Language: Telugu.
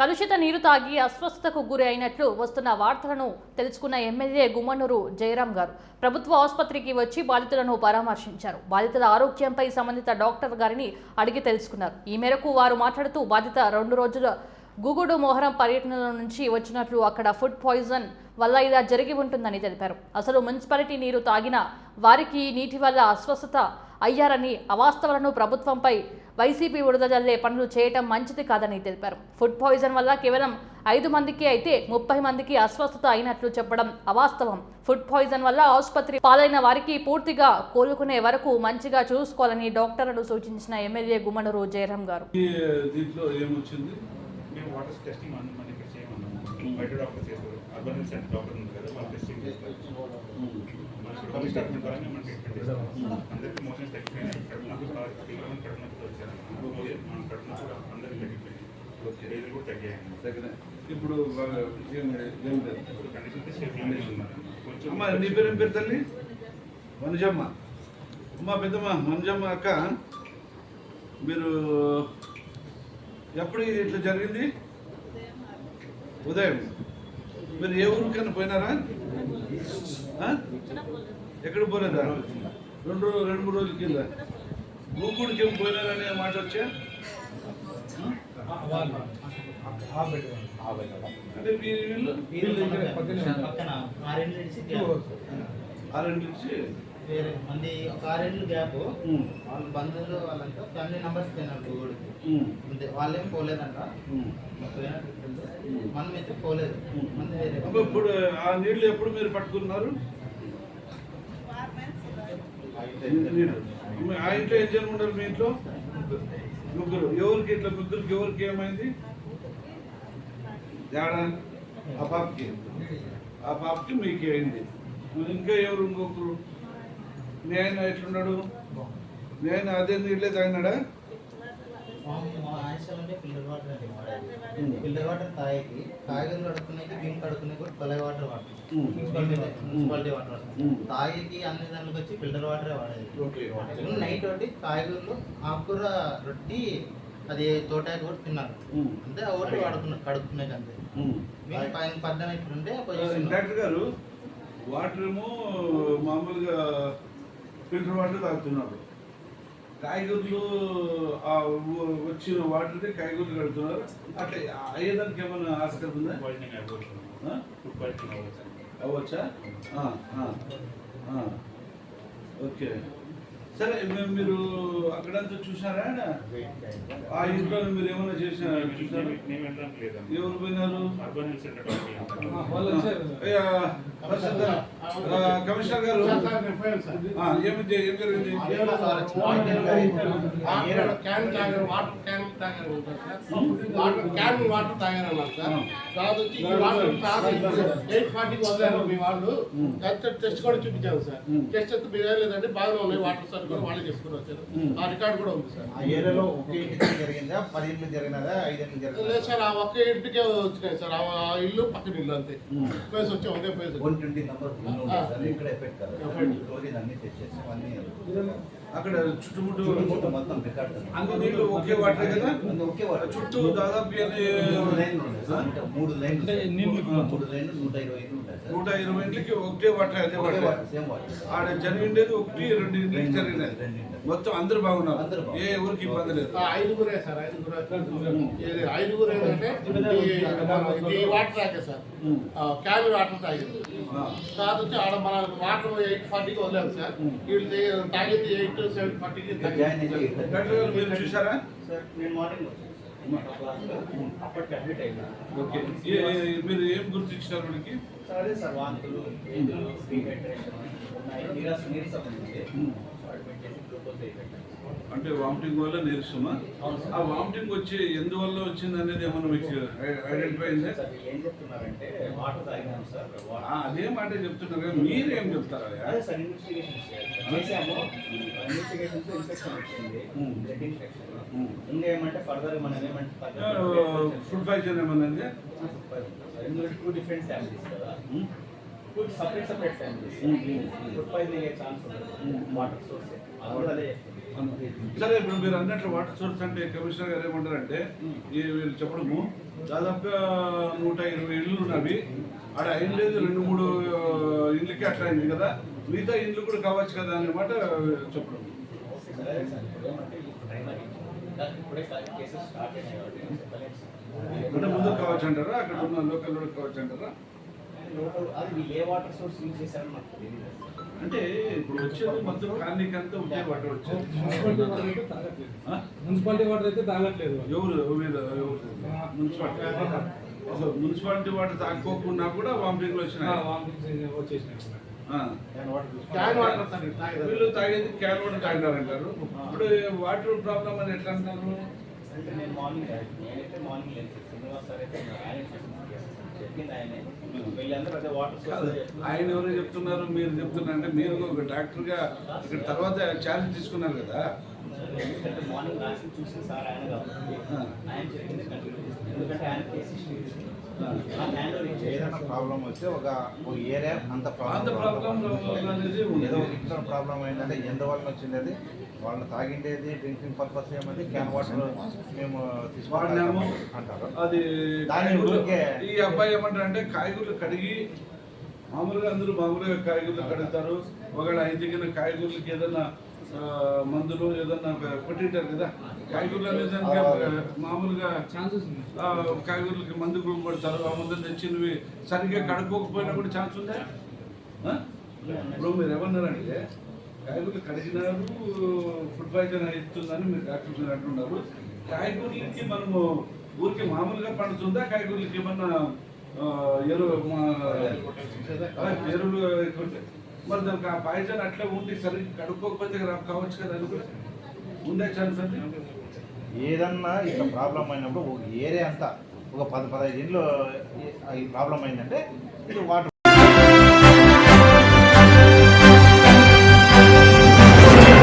కలుషిత నీరు తాగి అస్వస్థతకు గురి అయినట్లు వస్తున్న వార్తలను తెలుసుకున్న ఎమ్మెల్యే గుమ్మనూరు జయరాం గారు ప్రభుత్వ ఆసుపత్రికి వచ్చి బాధితులను పరామర్శించారు. బాధితుల ఆరోగ్యంపై సంబంధిత డాక్టర్ గారిని అడిగి తెలుసుకున్నారు. ఈ మేరకు వారు మాట్లాడుతూ బాధిత రెండు రోజుల గుగుడు మోహరం పర్యటనల నుంచి వచ్చినట్లు అక్కడ ఫుడ్ పాయిజన్ వల్ల ఇలా జరిగి ఉంటుందని తెలిపారు. అసలు మున్సిపాలిటీ నీరు తాగిన వారికి నీటి వల్ల అస్వస్థత అయ్యారని అవాస్తవాలను ప్రభుత్వంపై వైసీపీ విడుదలల్లే పనులు చేయటం మంచిది కాదని తెలిపారు. ఫుడ్ పాయిజన్ వల్ల కేవలం ఐదు మందికి అయితే ముప్పై మందికి అస్వస్థత అయినట్లు చెప్పడం అవాస్తవం. ఫుడ్ పాయిజన్ వల్ల ఆసుపత్రి పాలైన వారికి పూర్తిగా కోలుకునే వరకు మంచిగా చూసుకోవాలని డాక్టర్లు సూచించిన ఎమ్మెల్యే గుమ్మనూరు జయరాం గారు. ఈ దీంట్లో ఏమొచ్చింది? మేము వాటర్ టెస్టింగ్ మన మన ఇక్కడ చేయమన్నాము. బయట డాక్టర్ చేస్తారు. అర్బన్ హెల్త్ సెంటర్ డాక్టర్ ఉంది కదా వాళ్ళు టెస్టింగ్ చేస్తారు. మన పబ్లిక్ స్టాట్మెంట్ పరంగా మనం ట్రీట్మెంట్ చేస్తాం అందరికీ మోషన్స్ నొప్పి పిల్లలు కడుపు నొప్పి వచ్చారు మనం కడుపు నొప్పి అందరికీ తగ్గిపోయింది ఓకే. ఏది కూడా తగ్గాయండి దగ్గర ఇప్పుడు బాగా ఏం ఏం లేదు ఇప్పుడు కండిషన్ స్టేబుల్గానే ఉన్నారు ఇప్పుడు అమ్మ నీ పేరు ఏం పేరు తల్లి? మనుజమ్మ. అమ్మ పెద్దమ్మ మనుజమ్మ అక్క. మీరు ఎప్పుడు ఇట్లా జరిగింది? ఉదయం. మీరు ఏ ఊరికైనా పోయినారా? ఎక్కడ పోలేదా? రెండు రెండు మూడు రోజుల కింద. గూగుడికి ఏం పోయినారనే మాట వచ్చా? అంటే వీళ్ళు పక్కన ఆరేళ్ళు నడిచి వేరే మంది ఒక ఆరేళ్ళు గ్యాప్. వాళ్ళ బంధువులు వాళ్ళంతా ఫ్యామిలీ మెంబర్స్ ఉమ్, అంతే వాళ్ళేం పోలేదంట. మనం అయితే పోలేదు. ఇప్పుడు ఆ నీళ్ళు ఎప్పుడు మీరు పట్టుకున్నారు? ఆ ఇంట్లో ఏం ఉన్నారు మీ ఇంట్లో? ముగ్గురు. ఎవరికి ఇట్లా ముగ్గురికి ఎవరికి ఏమైంది? తేడా ఆ పాపకి. ఆ పాపకి మీకు అయింది ఇంకా ఎవరు ఇంకొకరు? మీ ఆయన ఎట్లున్నాడు? నేను అదే నీళ్ళే తాగినాడా? ఫిల్టర్ వాటర్ తాగేకి కాయగూరలు కడుక్కునేకి బియ్యం కడుక్కునే కూడా కొలై వాటర్ వాడతాం. ఉమ్. మున్సిపాలిటీ వాటర్ వాడతాం. ఉమ్. తాగేకి అన్ని దాంట్లోకి వచ్చి ఫిల్టర్ వాటరే వాడేది. ఓకే నైట్ ఒకటి కాయగూరలు ఆకుకూర రొట్టి అది తోటాకు కూడా తిన్నారు. ఆ ఒకటి వాడుకున్నారు కడుక్కునేది అంతే. మేము పైన పద్దన ఇట్లుంటే పొజిషన్ డాక్టర్ గారు వాటర్ ఏమో మామూలుగా ఫిల్టర్ వాటర్ తాగుతున్నారు. కాయగూరలు వచ్చిన వాటర్ని కాయగూరలు కడుతున్నారు. అట్లా అయ్యేదానికి ఏమైనా ఆస్కారం ఉందా? అవ్వచ్చు. ఓకే. సరే మీ- మీరు అక్కడంతా చూసారా? ఆ ఇంట్లో మీరు ఏమైనా చేసినారా మేము ఎవరు పోయినారు? కమిషనర్ గారు ఏమి ఏం జరిగింది క్యాన్ తాగారు వాటర్ క్యాన్ తాగారు వాటర్ క్యాన్ వాటర్ తాగారన్నారు సార్ తర్వాత వచ్చి వాటర్ ఎయిట్ ఫార్టీకి వదిలేరు మీ వాళ్ళు టెస్ట్ కూడా చూపించాను సార్ టెస్ట్ అయితే మీరు లేదంటే బాగా ఉన్నాయి వాటర్ సార్ కూడా వాళ్ళే చేసుకుని వచ్చారు ఆ రికార్డు కూడా ఉంది సార్ ఆ ఏరియాలో ఇంటికి జరిగిందా పది ఇళ్ళు జరిగినదా ఐదు ఇళ్ళు లేదు సార్ ఆ ఒక్క ఇంటికే వచ్చినాయి సార్ ఆ ఇల్లు పక్కన ఇల్లు అంతే ప్లేస్ వచ్చాం అదే place one twenty number sir ఇక్కడ ఎఫెక్ట్ కాదు. Effect. స్టోరీస్ అన్ని తెచ్చేసి అన్ని అక్కడ చుట్టుముట్టు మొత్తం రికార్డ్ అన్ని. నీళ్ళు ఒకే వాటరే కదా? ఒకే వాటర్. చుట్టూ దాదాపు ఎన్ని మూడు లైన్లు ఉన్నాయి సార్ మూడు లైన్లు. మూడు లైన్లు నూట ఇరవై నూట ఇరవై ఇంటికి ఒకటే వాటర్ అదే ఒకే వాటర్. Water same water. ఆడ జరిగిండేది ఒకటి రెండు ఇంటికి జరిగినది రెండింటి. మొత్తం అందరు బాగున్నారు. ఏ ఊరికి ఇబ్బంది లేదు. ఐదుగురే సార్ ఐదుగురు ఐదుగురు ఏంటంటే ఈ వాటర్ తాగే సార్. క్యాన్ వాటర్ తాగింది. ఆ. తర్వాత వచ్చి ఆడ మన వాటర్ ఎయిట్ ఫార్టీకి వదిలేదు సార్. వీళ్ళు తే- తాగింది ఎయిట్ సెవెన్ ఫార్టీకి ఇక్కడ జాయిన్ అయ్యి ఇక్కడ డాక్టర్ గారు మీరు చూసారా? సార్ నేను మార్నింగ్ వచ్చాను అప్పటికి అడ్మిట్ అయినా. ఓకే. ఏ- ఏ- మీరు ఏం గుర్తించినారు వీడికి సార్ అదే సార్ వాంతులు ఎదురు డీహైడ్రేషన్ ఉన్నాయి. నీరస నీరసం ఉంది ఉమ్. అడ్మిట్ చేసి గ్లూకోజ్ వేయబెట్టాను అంటే వామిటింగ్ వల్ల నీరసమా? ఆ వామిటింగ్ వచ్చి ఎందువల్ల వచ్చింది అనేది ఏమన్నా మీకు ఐడెంటిఫై అయిందా? అదే మాట చెప్తున్నారు కదా మీరు ఏం చెప్తారా ఫుడ్ పాయిజన్ ఏమన్నా టూ డిఫరెంట్ ఫ్యామిలీస్ కదా. Separate separate. సరే ఇప్పుడు మీరు అన్నట్లు వాటర్ సోర్స్ అంటే కమిషనర్ గారు ఏమంటారంటే ఈ వీళ్ళు చెప్పడము దాదాపుగా నూట ఇరవై ఇళ్ళు ఉన్నవి. ఆడ ఏం లేదు రెండు మూడు ఇళ్ళకి అట్లా అయింది కదా. మిగతా ఇళ్ళు కూడా కావచ్చు కదా అన్నమాట చెప్పడం. అంటే ముందు కావచ్చు అంటారా? అక్కడ ఉన్న లోకల్ కూడా కావచ్చు అంటారా? అది ఏ వాటర్ సోర్స్ యూజ్ చేశారని నాకు తెలియదు. అంటే ఇప్పుడు వచ్చేది మొత్తం కాలనీకి అంతా ఉంటే వాటర్ వచ్చేది. మున్సిపాలిటీ వాటర్ అయితే తాగట్లేదు? మున్సిపాలిటీ వాటర్ అయితే తాగట్లేదు. ఎవరు? ఎవరు? మున్సిపాలిటీ. అసలు మున్సిపాలిటీ వాటర్ తాక్కోకుండా కూడా వామిటింగ్లు వచ్చినాయి. వామిటింగ్స్ వచ్చేసినాయి. వీళ్ళు తాగేది క్యాన్ వాటర్ తాగినారంటారు. ఇప్పుడు వాటర్ ప్రాబ్లం అని ఎట్లా అంటారు? అంటే నేను మార్నింగ్ నేనైతే మార్నింగ్ లేదు శ్రీనివాస్ సార్ అయితే ఆయన చెప్పింది ఆయనే ఆయన ఎవరు చెప్తున్నారు మీరు చెప్తున్నారు అంటే మీరు ఒక డాక్టర్గా ఇక్కడ తర్వాత ఛార్జ్ తీసుకున్నారు కదా. మార్నింగ్ చూసిన సార్ ఆయన ఎందుకంటే ఆయన ఏదైనా ప్రాబ్లం వస్తే ఒక ఏరియా అంత ప్రాబ్లం. ఏదో ఇంట్లో ప్రాబ్లం ఏంటంటే ఎందువల్ల వచ్చింది అది వాళ్ళని తాగిండేది డ్రింకింగ్ పర్పస్ ఏమంటే క్యాన్ వాటర్ మేము. తీసుకుంటాము అంటారు. అది దాని ఊరికే- ఈ అబ్బాయి ఏమంటారు అంటే కాయగూరలు కడిగి మామూలుగా అందరూ మామూలుగా కాయగూరలు కడుగుతారు. ఒకవేళ దిగిన కాయగూరలకి ఏదైనా మందులు ఏదన్నా కొట్టింటారు కదా కాయగూరలు అనేది మామూలుగా ఛాన్సెస్ కాయగూరలకి మందు కూడా కొడతారు ఆ మందులు తెచ్చినవి సరిగ్గా కడుక్కోకపోయినా కూడా ఛాన్స్ ఉందా? ఇప్పుడు మీరు ఏమన్నారంటే కాయగూరలు కడిగినారు ఫుడ్ పాయిజన్ అవుతుందని మీరు డాక్టర్స్ అంటున్నారు. కాయగూరలకి మనము ఊరికి మామూలుగా పండుతుందా? కాయగూరలకి ఏమన్నా ఎరువు ఎరువులు కొట్టే- మరి దానికి ఆ పాయిజన్ అట్లా ఉండి సరిగ్గా కడుక్కోకపోతే కావచ్చు కదా అని కూడా? ఉండే ఛాన్స్ అండి ఏదన్నా ఇట్లా ప్రాబ్లం అయినప్పుడు ఒక ఏరియా అంతా ఒక పది పదహైదు ఇంట్లో ఈ ప్రాబ్లం అయిందంటే ఇది వాటర్